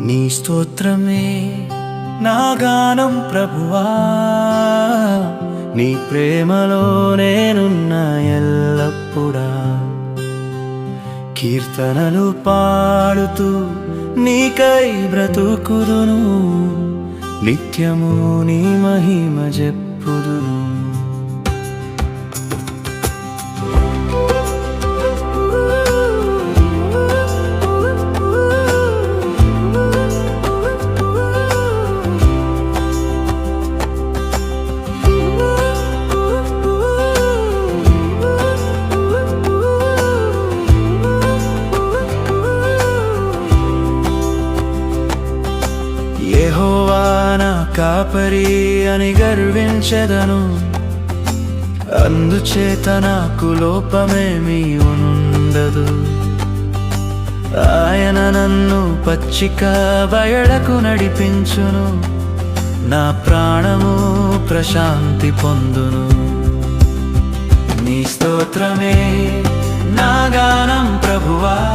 నీ స్తోత్రమే నా గానం ప్రభువా. నీ ప్రేమలో నేనున్న ఎల్లప్పుడా. కీర్తనలు పాడుతూ నీకై బ్రతుకుదును. నిత్యము నీ మహిమ చెప్పుదును. కాపరి అని గర్వించెదను. అందుచేత నాకు లోపమేమీ ఉండదు. ఆయన నన్ను పచ్చిక బయడకు నడిపించును. నా ప్రాణము ప్రశాంతి పొందును. నీ స్తోత్రమే నా గానం ప్రభువా.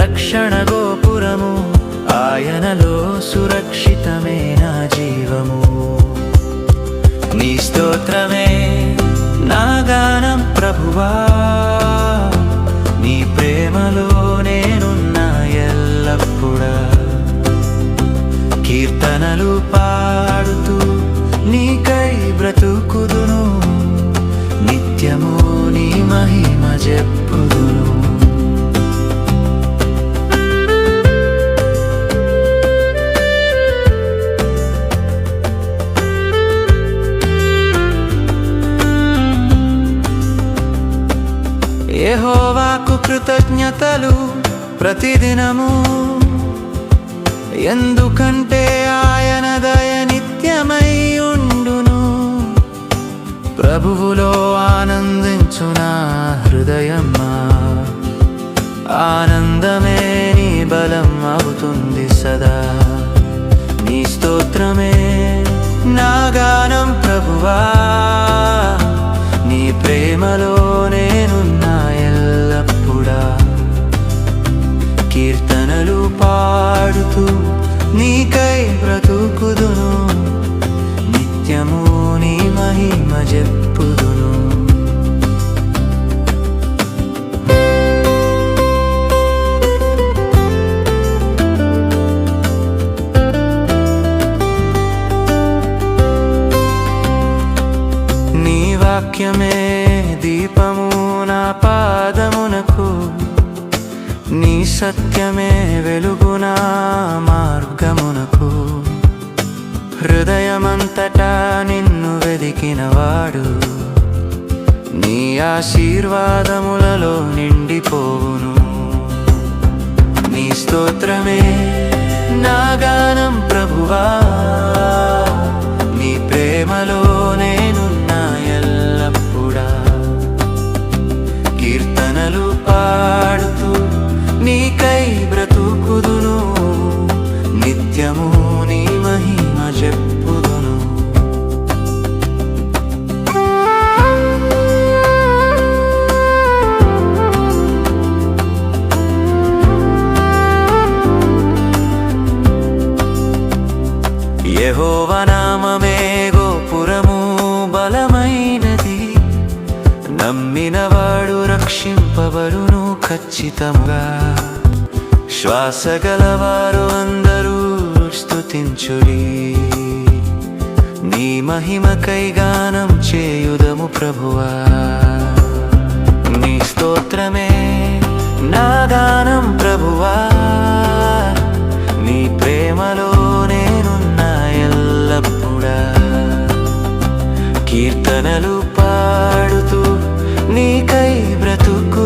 రక్షణ గోపురము ఆయనలో సురక్షితమే నా జీవము. నీ స్తోత్రమే నా గానం ప్రభువా నీ ప్రేమలో నేనున్నా ఎల్లప్పుడా. కీర్తనలు పాడుతూ నీకై బ్రతుకుదును నిత్యము నీ మహిమ చెప్పుదు. కృతజ్ఞతలు ప్రతిదినము. ఎందుకంటే ఆయన దయ నిత్యమై ఉండును. ప్రభువులో ఆనందించు నా హృదయమ్మా. ఆనందమే నీ బలం అవుతుంది సదా. నీ స్తోత్రమే నా గానం ప్రభువా. నీ ప్రేమలో పాడుతూ నీకై బ్రతుకుదును. నిత్యము నీ మహిమ చెప్పుదును. నీ వాక్యమే దీపము నా పాదమునకు. నీ సత్యమే వెలుగునా మార్గమునకు. హృదయమంతటా నిన్ను వెదికినవాడు. నీ ఆశీర్వాదములలో నిండిపోవును. నీ స్తోత్రమే నా గానం ప్రభువా. నీ ప్రేమలో నేనున్నా ఎల్లప్పుడా కీర్తనలు పా యహోవనామమే గోపురము బలమైనది. నమ్మినవాడు రక్షింపబడును ఖచ్చితంగా. శ్వాస గలవారు అందరూ స్తుతించుడి. నీ మహిమకై గానం చేయుదము ప్రభువా. నీ స్తోత్రమే నా గానం కీర్తనలు పాడుతూ నీకై బ్రతుకు